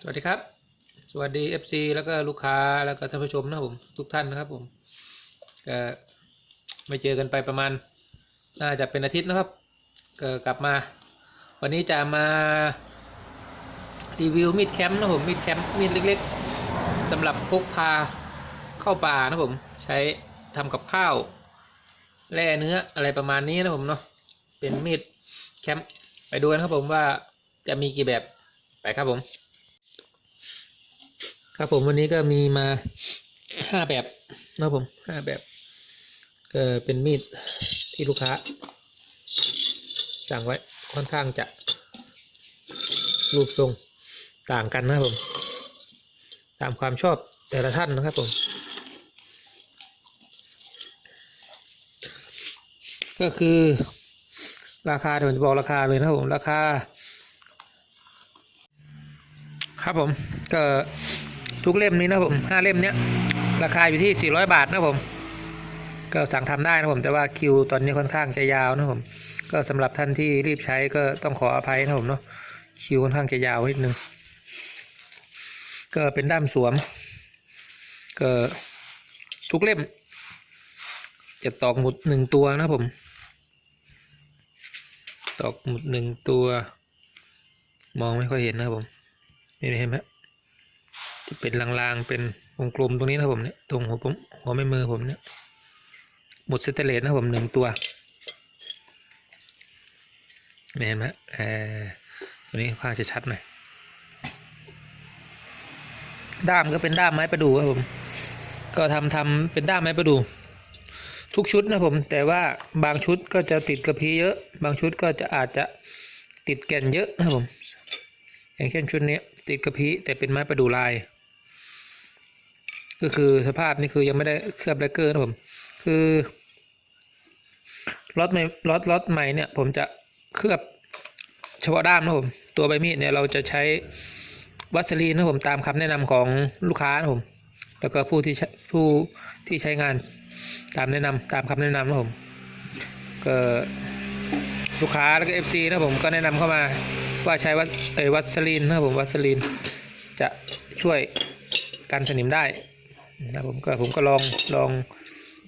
สวัสดีครับ สวัสดี FC แล้วก็ลูกค้าแล้วก็ท่านผู้ชมนะผมทุกท่านนะครับผมก็ไม่เจอกันไปประมาณ น่าจะเป็นอาทิตย์นะครับก็กลับมา วันนี้จะมารีวิวมีดแคมป์นะผมมีดแคมป์มีดเล็กๆสำหรับพกพาเข้าป่านะผม ใช้ทำกับข้าวแล่เนื้ออะไรประมาณนี้นะผมเนาะเป็นมีดแคมป์ไปดูกันครับผมว่าจะมีกี่แบบไปครับผม ครับผมวันนี้ก็มีมาห้าแบบนะผมห้าแบบก็เป็นมีดที่ลูกค้า สั่งไว้ค่อนข้างจะ รูปทรงต่างกันนะผม ตามความชอบแต่ละท่านนะครับผม ก็คือราคาเดี๋ยวผมจะบอกราคาเลยนะครับผมราคา ครับผมก็ ทุกเล่มนี้นะครับผมห้าเล่มเนี้ยราคาอยู่ที่ 400 บาทนะครับผม ก็สั่งทำได้นะครับผม แต่ว่าคิวตอนนี้ค่อนข้างจะยาวนะครับผม ก็สำหรับท่านที่รีบใช้ก็ต้องขออภัยนะครับผมเนาะ คิวค่อนข้างจะยาวนิดนึง ก็เป็นด้ามสวม ก็ทุกเล่ม จะตอกหมุดหนึ่งตัวนะครับผม ตอกหมุดหนึ่งตัว มองไม่ค่อยเห็นนะครับผม นี่เห็นไหม จะเป็นลางๆเป็นวงกลมตรงนี้นะผมเนี่ยตรงหัวผมหัวแม่มือผมเนี่ยหมุดสเตเลสนะผมหนึ่งตัวเห็นไหมเออตัวนี้ค่อนข้างจะชัดหน่อยด้ามก็เป็นด้ามไม้ประดู่ครับผม ก็ทำทำเป็นด้ามไม้ประดู่ทุกชุดนะผม แต่ว่าบางชุดก็จะติดกระพี้เยอะ บางชุดก็จะอาจจะติดแก่นเยอะนะผม อย่างเช่นชุดนี้ติดกระพี้แต่เป็นไม้ประดู่ลาย ก็คือสภาพนี่คือยังไม่ได้เคลือบแลกเกอร์นะผม คือล็อตใหม่ล็อตล็อตใหม่เนี่ย ผมจะเคลือบเฉพาะด้ามนะผม ตัวใบมีดเนี่ยเราจะใช้วัสลีนนะผมตามคำแนะนำของลูกค้านะผม แล้วก็ผู้ที่ใช้ผู้ที่ใช้งานตามแนะนำตามคำแนะนำนะผมก็ลูกค้าแล้วก็เอฟซีนะผมก็แนะนำเข้ามาว่าใช้วัสเอวัสลีนนะผมวัสลีนจะช่วยกันสนิมได้ นะผมก็ผมก็ลองลอง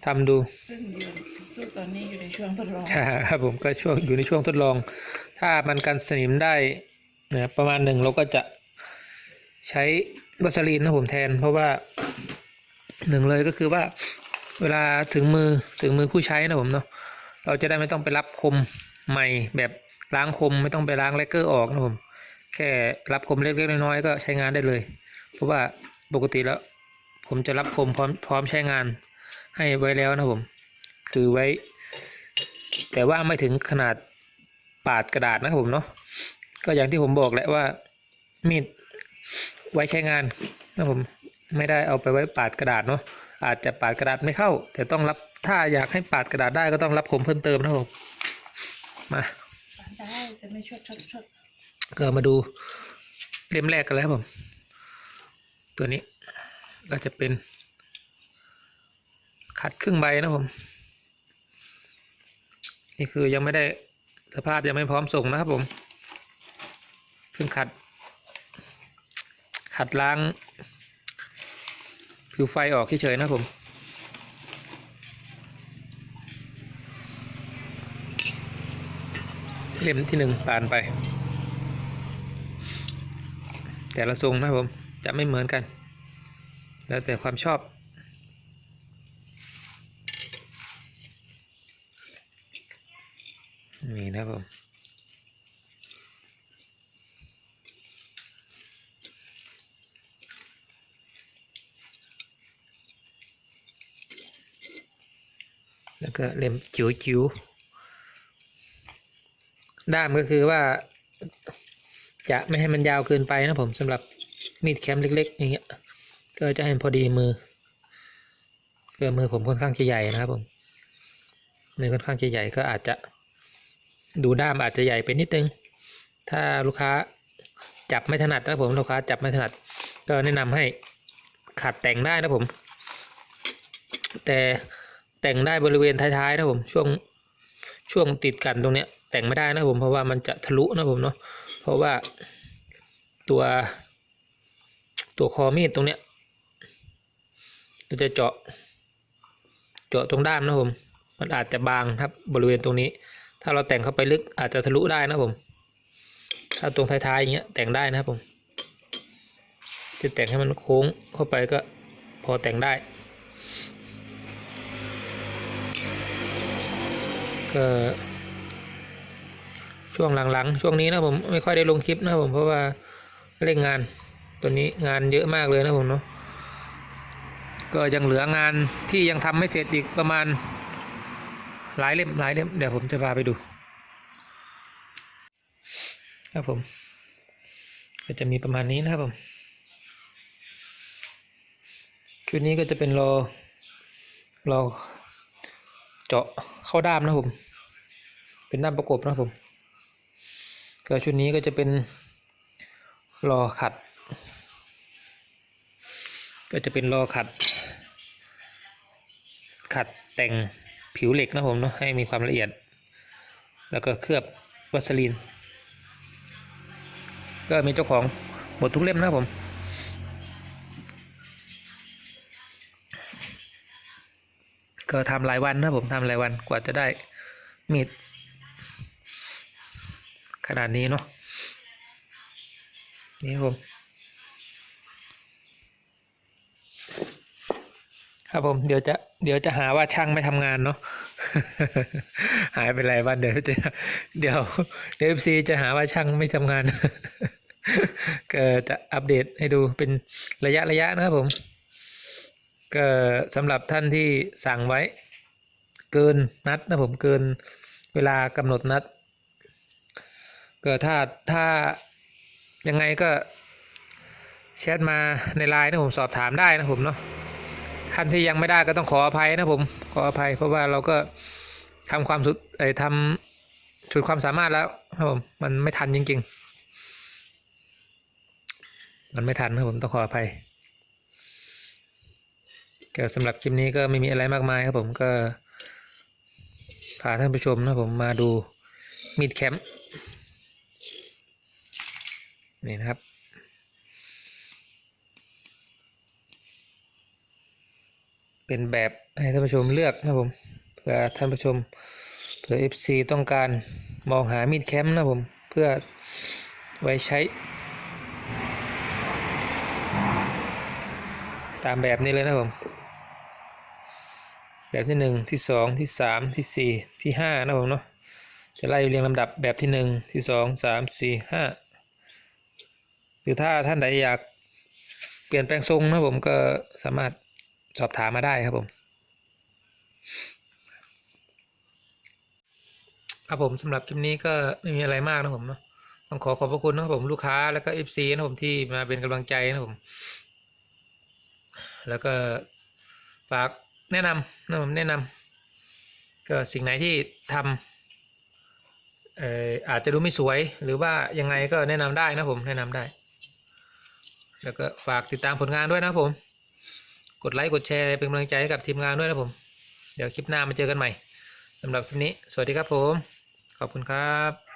ทำดูซึ่งอยู่ซึ่งตอนนี้อยู่ในช่วงทดลองครับผมก็ช่วงอยู่ในช่วงทดลอง ถ้ามันกันสนิมได้นะประมาณหนึ่งเราก็จะใช้วัสลีนนะผมแทน เพราะว่าหนึ่งเลยก็คือว่าเวลาถึงมือถึงมือผู้ใช้นะผมเนาะเราจะได้ไม่ต้องไปรับคมใหม่แบบล้างคมไม่ต้องไปล้างแลกเกอร์ออกนะผมแค่รับคมเล็กๆน้อยๆก็ใช้งานได้เลย เพราะว่าปกติแล้ว ผมจะรับคมพร้อมพร้อมใช้งานให้ไว้แล้วนะผมคือไว้ แต่ว่าไม่ถึงขนาดปาดกระดาษนะครับผมเนาะก็อย่างที่ผมบอกแหละว่ามีดไว้ใช้งานนะผมไม่ได้เอาไปไว้ปาดกระดาษเนาะอาจจะปาดกระดาษไม่เข้า แต่ต้องรับถ้าอยากให้ปาดกระดาษได้ก็ต้องรับคมเพิ่มเติมนะครับผมมาได้จะไม่ชดชดชดก็มาดูเล่มแรกกันแล้วครับผม ตัวนี้ ก็จะเป็น ขัดครึ่งใบนะผม นี่คือยังไม่ได้สภาพยังไม่พร้อมส่งนะครับผมเพิ่งขัด ขัดล้างผิวไฟออกเฉยๆนะผมเล่มที่หนึ่งผ่านไป แต่ละทรงนะผม จะไม่เหมือนกัน แล้วแต่ความชอบ นี่นะครับผมแล้วก็เล่มจิ๋วจิ๋วๆด้ามก็คือว่า จะไม่ให้มันยาวเกินไปนะผมสำหรับมีดแคมเล็กๆอย่างเงี้ย ก็จะให้มันพอดีมือก็มือผมค่อนข้างจะใหญ่นะครับผมมือค่อนข้างจะใหญ่ก็อาจจะดูด้ามอาจจะใหญ่ไปนิดนึง ถ้าลูกค้าจับไม่ถนัดนะผมลูกค้าจับไม่ถนัด ก็แนะนำให้ขัดแต่งได้นะผม แต่แต่งได้บริเวณท้ายๆนะผมช่วงช่วงติดกันตรงเนี้ย แต่งไม่ได้นะผมเพราะว่ามันจะทะลุนะผมเนาะเพราะว่าตัวตัวคอมีดตรงเนี้ย เราจะเจาะ เจาะตรงด้ามนะผม มันอาจจะบางครับบริเวณตรงนี้ ถ้าเราแต่งเข้าไปลึกอาจจะทะลุได้นะผม ถ้าตรงท้ายๆอย่างเงี้ยแต่งได้นะครับผมจะแต่งให้มันโค้งเข้าไปก็พอแต่งได้ ก็ช่วงหลังๆ ช่วงนี้นะผมไม่ค่อยได้ลงคลิปนะครับผมเพราะว่าเร่งงานตัวนี้งานเยอะมากเลยนะผมเนาะ ก็ยังเหลืองานที่ยังทำไม่เสร็จอีกประมาณ หลายเล่มหลายเล่มเดี๋ยวผมจะพาไปดู ครับผม ก็จะมีประมาณนี้นะครับผมชุดนี้ก็จะเป็นรอรอเจาะเข้าด้ามนะผม เป็นด้ามประกบนะผมก็ชุดนี้ก็จะเป็นรอขัด ก็จะเป็นรอขัด ขัดแต่งผิวเหล็กนะครับผมเนาะให้มีความละเอียด แล้วก็เคลือบวัสลีนก็มีเจ้าของหมดทุกเล่มนะครับผมก็ทำหลายวันนะครับผมทำหลายวันกว่าจะได้มีดขนาดนี้เนาะนี่ครับผม ครับผมเดี๋ยวจะเดี๋ยวจะหาว่าช่างไม่ทำงานเนาะหายไปหลายวันเดี๋ยวจะเดี๋ยวเดี๋ยวซีจะหาว่าช่างไม่ทำงานก็จะอัปเดตให้ดูเป็นระยะระยะนะครับผม ก็สำหรับท่านที่สั่งไว้ เกินนัดนะผมเกินเวลากำหนดนัด ก็ถ้าถ้ายังไงก็แชทมาในไลน์นะผมสอบถามได้นะผมเนาะ ท่านที่ยังไม่ได้ก็ต้องขออภัยนะผม ขออภัย เพราะว่าเราก็ทำความสุดไอ้ทำสุดความสามารถแล้วครับผมมันไม่ทันจริง ๆ มันไม่ทันครับผมต้องขออภัยก็สำหรับคลิปนี้ก็ไม่มีอะไรมากมายครับผมก็พาท่านผู้ชมนะผมมาดูมีดแคมป์นี่นะครับ เป็นแบบให้ท่านผู้ชมเลือกนะผมเพื่อท่านผู้ชมเผื่อ FC ต้องการมองหามีดแคมป์นะผมเพื่อไว้ใช้ ตามแบบนี้เลยนะผมแบบที่หนึ่งที่สองที่สามที่สี่ที่ห้านะผมเนาะจะไล่เรียงลำดับแบบที่หนึ่งที่สองสามสี่ห้าหรือถ้าท่านใดอยากเปลี่ยนแปลงทรงนะผมก็สามารถ สอบถามมาได้ครับผม ครับผมสำหรับคลิปนี้ก็ไม่มีอะไรมากนะผมเนาะต้องขอขอบพระคุณนะครับผมลูกค้าแล้วก็เอฟซีนะผมที่มาเป็นกำลังใจนะผม แล้วก็ฝากแนะนำนะผมแนะนำก็สิ่งไหนที่ทำเอ่ออาจจะดูไม่สวย หรือว่ายังไงก็แนะนำได้นะผมแนะนำได้ แล้วก็ฝากติดตามผลงานด้วยนะผม กดไลค์กดแชร์เป็นกำลังใจให้กับทีมงานด้วยนะผม เดี๋ยวคลิปหน้ามาเจอกันใหม่สำหรับคลิปนี้ สวัสดีครับผม ขอบคุณครับ